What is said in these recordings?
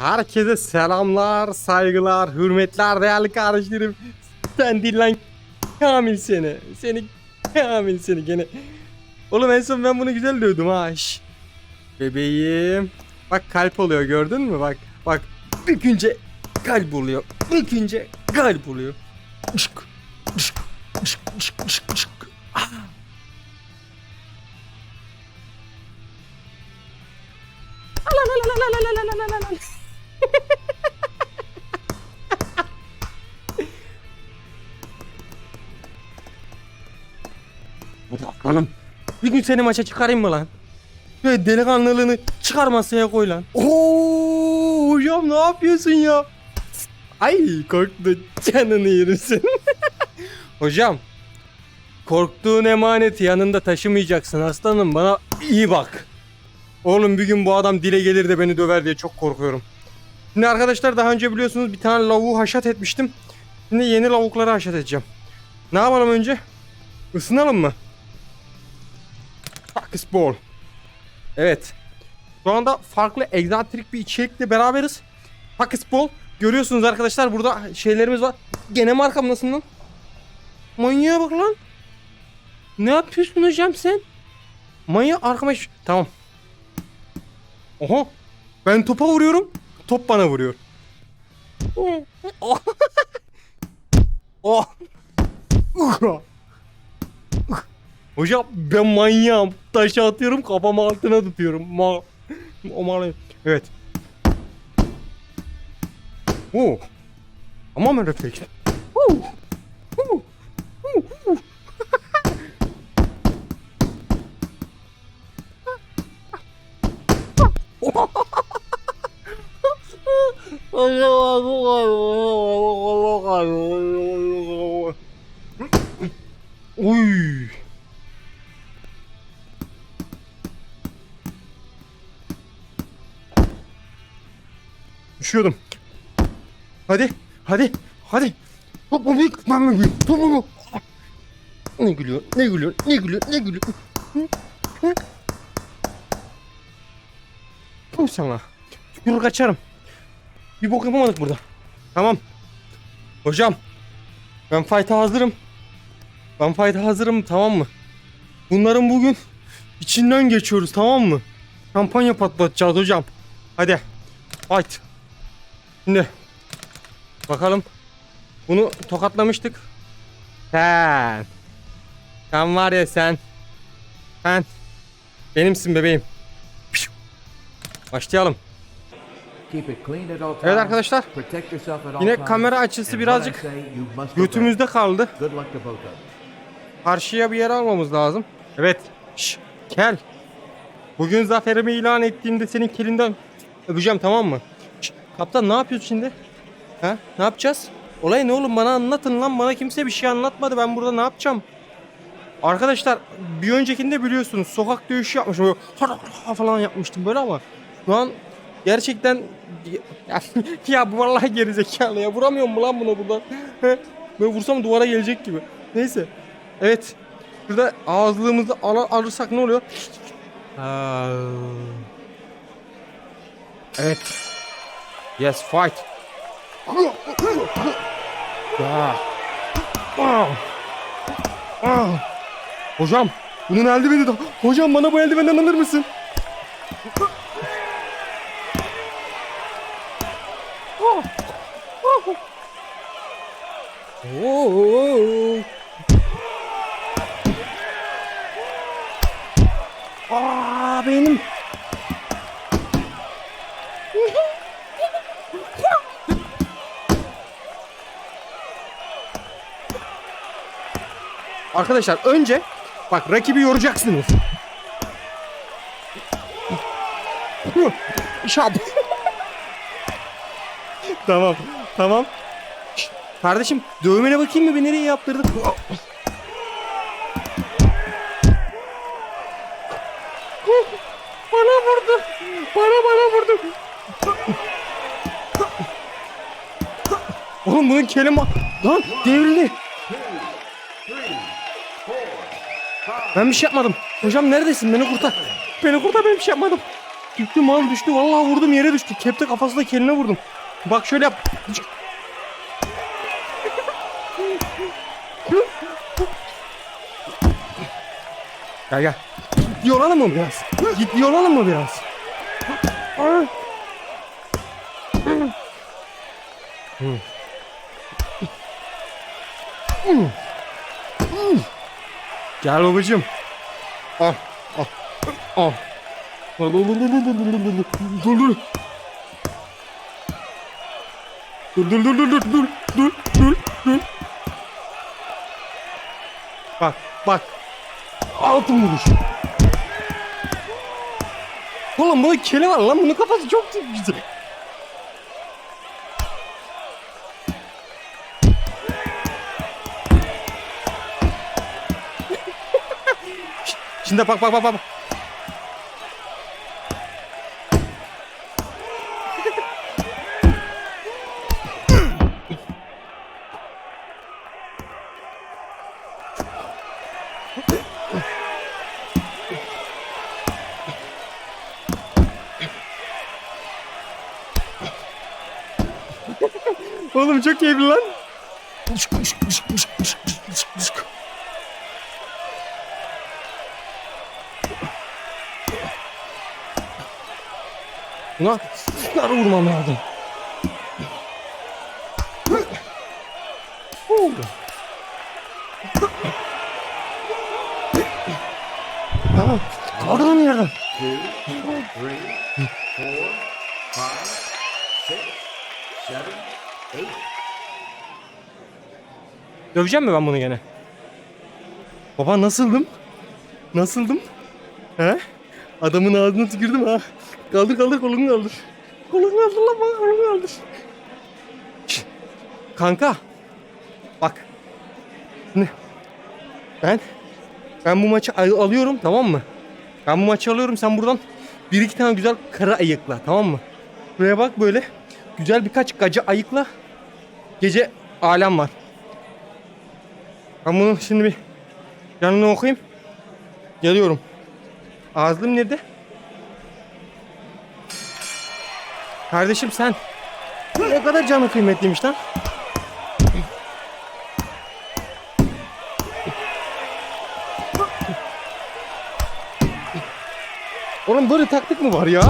Herkese selamlar, saygılar, hürmetler değerli kardeşlerim. Sen değil lan Kamil seni. Seni Kamil seni gene. Oğlum en son ben bunu güzel dövdüm ha. Şş. Bebeğim. Bak kalp oluyor gördün mü? Bak bak bükünce kalp oluyor. Bükünce kalp oluyor. Işk, ışk, ışk, ışk, ışk, ışk. Ah. Alalalalalalalalalalala. Oğlum bir gün seni maça çıkarayım mı lan? Böyle delikanlılığını çıkar masaya koy lan. Oo hocam ne yapıyorsun ya? Ay korktu canını yerim hocam korktuğun emaneti yanında taşımayacaksın aslanım bana iyi bak. Oğlum bir gün bu adam dile gelir de beni döver diye çok korkuyorum. Şimdi arkadaşlar daha önce biliyorsunuz bir tane lavuğu haşat etmiştim. Şimdi yeni lavukları haşat edeceğim. Ne yapalım önce? Isınalım mı? Fuck ball. Evet. Şu anda farklı egzantrik bir içerikle beraberiz. Fuck ball. Görüyorsunuz arkadaşlar burada şeylerimiz var. Gene mi arkamdasın lan? Manyağa bak lan. Ne yapıyorsun hocam sen? Manyak arkama... Tamam. Oha. Ben topa vuruyorum. Top bana vuruyor. Oh. oh. Hocam ben manyağım. Taşı atıyorum kafamı altına tutuyorum. Ma o mal- Evet. Oo. Ama ben refleks. Oo. Oo. Oo. Oo. Uy. Hadi, hadi, hadi. Topu büyük, ben mi büyük? Topu mu? Ne gülüyor, ne gülüyor, ne gülüyor, ne gülüyor? Kim sana? Tükürür kaçarım. Bir bok yapamadık burada. Tamam. Hocam. Ben fight'a hazırım. Ben fight'a hazırım tamam mı? Bunların bugün içinden geçiyoruz tamam mı? Kampanya patlatacağız hocam. Hadi. Fight. Şimdi. Bakalım. Bunu tokatlamıştık. Sen. Sen var ya sen. Sen. Benimsin bebeğim. Başlayalım. Evet arkadaşlar. Yine kamera açısı birazcık. Götümüzde kaldı. Karşıya bir yer almamız lazım. Evet. Şş, kel. Bugün zaferimi ilan ettiğimde senin kelinden öpeceğim tamam mı? Şş, kaptan ne yapıyorsun şimdi? Ha? Ne yapacağız? Olay ne oğlum bana anlatın lan bana kimse bir şey anlatmadı ben burada ne yapacağım? Arkadaşlar bir öncekinde biliyorsunuz sokak dövüşü yapmışım böyle falan yapmıştım böyle ama şu an gerçekten ya, bu vallahi gerizekalı ya vuramıyorum mu lan buna buradan? böyle vursam duvara gelecek gibi. Neyse. Evet. Şurada ağızlığımızı al alırsak ne oluyor? Evet. Yes fight. Ya. Ah. Ah. Hocam bunun eldiveni de... Hocam bana bu eldivenden alır mısın? Ah. Arkadaşlar önce bak rakibi yoracaksınız. Şap. tamam, tamam. Kardeşim dövmene bakayım mı bir nereye yaptırdık? Bana vurdu. Bana bana vurdu. Oğlum bunun kelime... Lan devrildi. Ben bir şey yapmadım. Hocam neredesin? Beni kurtar. Beni kurtar ben bir şey yapmadım. Düştü mal düştü. Vallahi vurdum yere düştü. Kepte kafası da keline vurdum. Bak şöyle yap. Gel gel. Yoralım mı biraz? Git yoralım mı biraz? Hmm. Gel babacım. Al. Al. Al. Al. Dur. Dur dur dur dur dur dur dur dur dur. Bak bak. Altın vuruş. Oğlum bunun keli var lan bunun kafası çok güzel. Şimdi bak bak bak bak. Oğlum çok keyifli lan. Buna sıkar vurmam lazım. Tamam. Kaldır yerden. Döveceğim mi ben bunu gene? Baba nasıldım? Nasıldım? He? Adamın ağzına tükürdüm ha. Kaldır kaldır kolunu kaldır. Kolunu kaldır lan bana kolunu kaldır. Kanka. Bak. Ne? Ben ben bu maçı al- alıyorum tamam mı? Ben bu maçı alıyorum sen buradan bir iki tane güzel kara ayıkla tamam mı? Buraya bak böyle güzel birkaç gacı ayıkla. Gece alem var. Ben bunu şimdi bir yanına okuyayım. Geliyorum. Ağzım nerede? Kardeşim sen ne kadar canı kıymetliymiş lan. Oğlum böyle taktik mi var ya?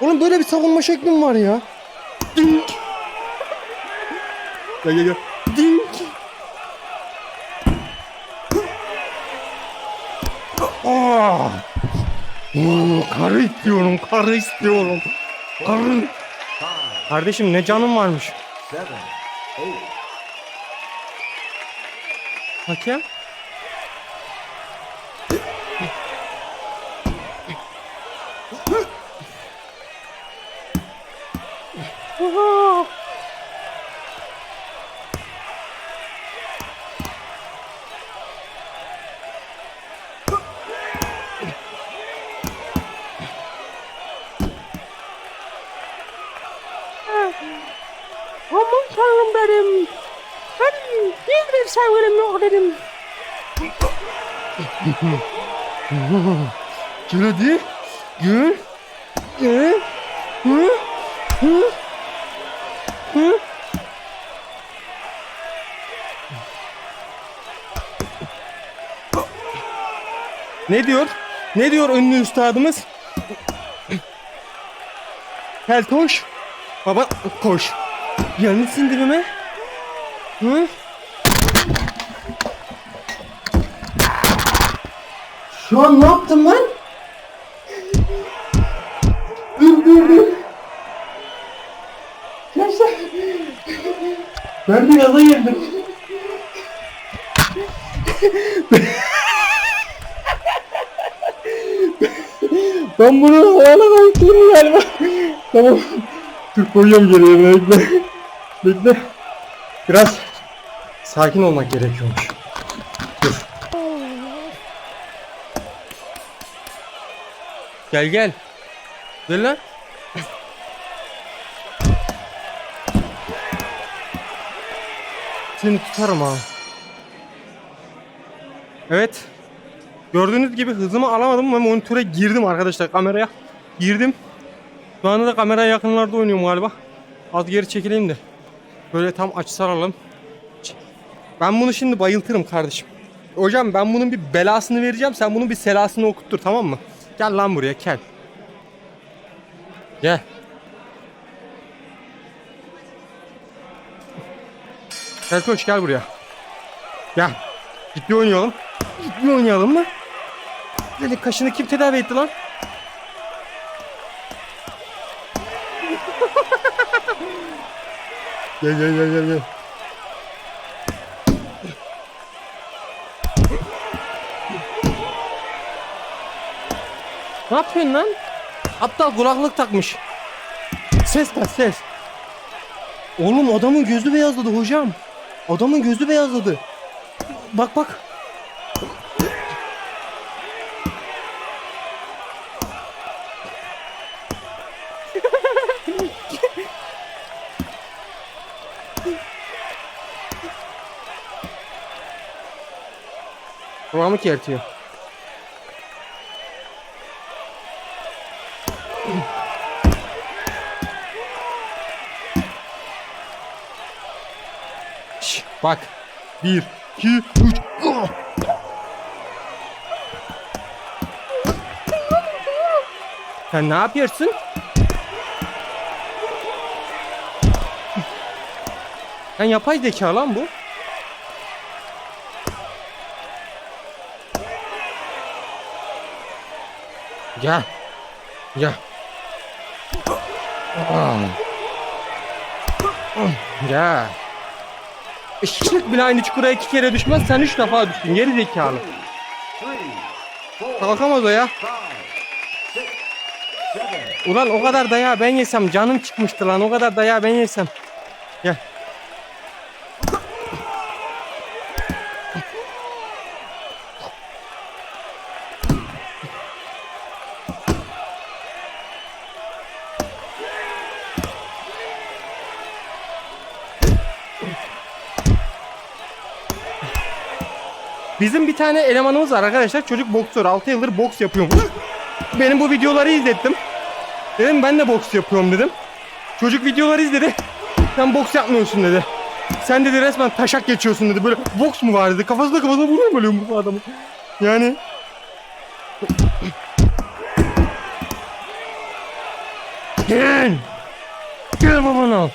Oğlum böyle bir savunma şekli var ya? Dink. Gel gel gel. Dink. Aa! Oo, karı istiyorum, karı istiyorum. Karı. Kardeşim ne canım varmış. seven, eight. Bak ya. Oha! Aman benim. Ben bir sevgilim yok dedim. Gel hadi. Gel. Gel. Hı? Hı? Hı? Ne diyor? Ne diyor ünlü üstadımız? Keltoş. Baba koş. Gelmişsin dibime. Hı? Şu an ne yaptım ben? Dur dur dur. Gençler. Ben bir gaza girdim. ben bunu havana kayıtlıyorum galiba. tamam. Dur koyuyorum geriye bekle. Biraz sakin olmak gerekiyormuş. Dur. Gel gel. Gel lan. Seni tutarım ha. Evet. Gördüğünüz gibi hızımı alamadım ve monitöre girdim arkadaşlar kameraya. Girdim. Şu anda da kameraya yakınlarda oynuyorum galiba. Az geri çekileyim de. Böyle tam açısal alalım. Ben bunu şimdi bayıltırım kardeşim. Hocam ben bunun bir belasını vereceğim. Sen bunun bir selasını okuttur tamam mı? Gel lan buraya gel. Gel. Gel koç gel buraya. Gel. Ciddi oynayalım. Ciddi oynayalım mı? Senin kaşını kim tedavi etti lan? Gel gel gel gel gel. Ne yapıyorsun lan? Aptal kulaklık takmış. Ses kas ses. Oğlum adamın gözü beyazladı hocam. Adamın gözü beyazladı. Bak bak. Kulağımı kertiyor. Şş, bak. Bir, iki, üç. Ah! Sen ne yapıyorsun? Sen yapay zeka lan bu. Gel. Gel. Gel. Işık bile aynı çukura iki kere düşmez. Sen üç defa düştün. Geri zekalı. Kalkamaz o ya. Ulan o kadar dayağı ben yesem canım çıkmıştı lan. O kadar dayağı ben yesem. Gel. Bizim bir tane elemanımız var arkadaşlar. Çocuk boksör. 6 yıldır boks yapıyor. Benim bu videoları izlettim. Dedim ben de boks yapıyorum dedim. Çocuk videoları izledi. Sen boks yapmıyorsun dedi. Sen dedi resmen taşak geçiyorsun dedi. Böyle boks mu var dedi. Kafasına kafasına vuruyor böyle bu adamı. Yani Gel. Gel babana.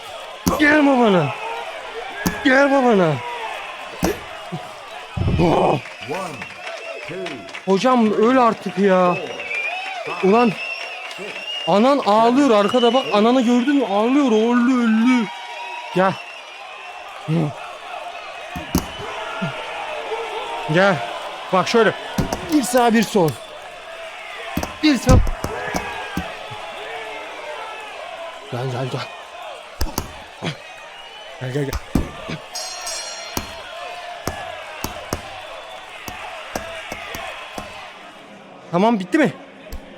Gel babana. Gel babana. Hocam öl artık ya. Ulan anan ağlıyor arkada bak ananı gördün mü ağlıyor öldü öldü. Gel. Gel. Bak şöyle. Bir sağ bir sol. Bir sağ. Gel gel gel. Gel gel gel. Tamam bitti mi?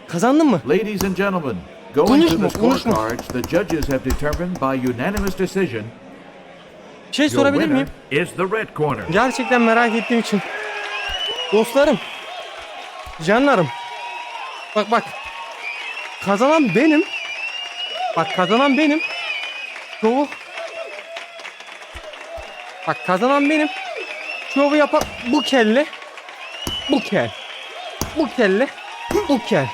Kazandın mı? Ladies and gentlemen, going to the scorecards, the judges have determined by unanimous decision şey sorabilir miyim? is the red corner. Gerçekten merak ettiğim için. Dostlarım. Canlarım. Bak bak. Kazanan benim. Bak kazanan benim. Şovu. Bak kazanan benim. Şovu yapan bu kelle. Bu kel. Bu kelle. Bu kel.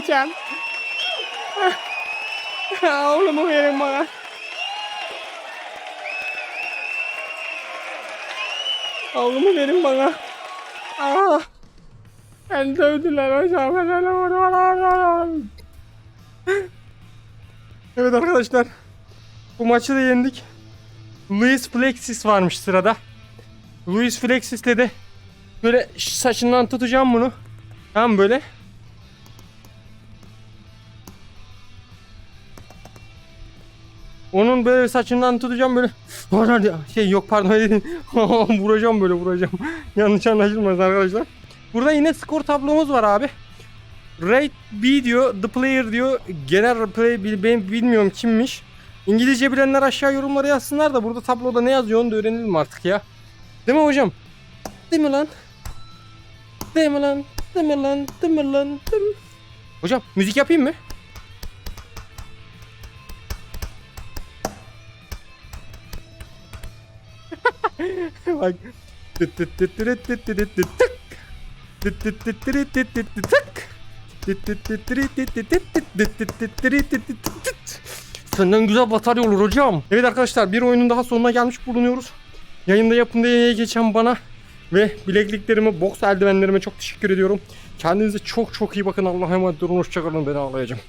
Anneme diyeceğim. Oğlumu verin bana. Oğlumu verin bana. Ah. Ben dövdüler hocam. Evet arkadaşlar. Bu maçı da yendik. Luis Flexis varmış sırada. Luis Flexis'le de böyle saçından tutacağım bunu. Tamam böyle. Onun böyle saçından tutacağım böyle. Şey yok pardon vuracağım böyle vuracağım. Yanlış anlaşılmasın arkadaşlar. Burada yine skor tablomuz var abi. Rate B diyor, the player diyor. Genel play ben bilmiyorum kimmiş. İngilizce bilenler aşağı yorumlara yazsınlar da burada tabloda ne yazıyor onu da öğrenelim artık ya. Değil mi hocam? Değil mi lan? Değil mi lan? Değil mi lan? Değil mi lan? Değil mi? Hocam müzik yapayım mı? Tıt. Senden güzel batarya olur hocam. Evet arkadaşlar bir oyunun daha sonuna gelmiş bulunuyoruz. Yayında yapımda yayına geçen bana ve bilekliklerime, boks eldivenlerime çok teşekkür ediyorum. Kendinize çok çok iyi bakın. Allah'a emanet olun. Hoşçakalın. Beni ağlayacağım.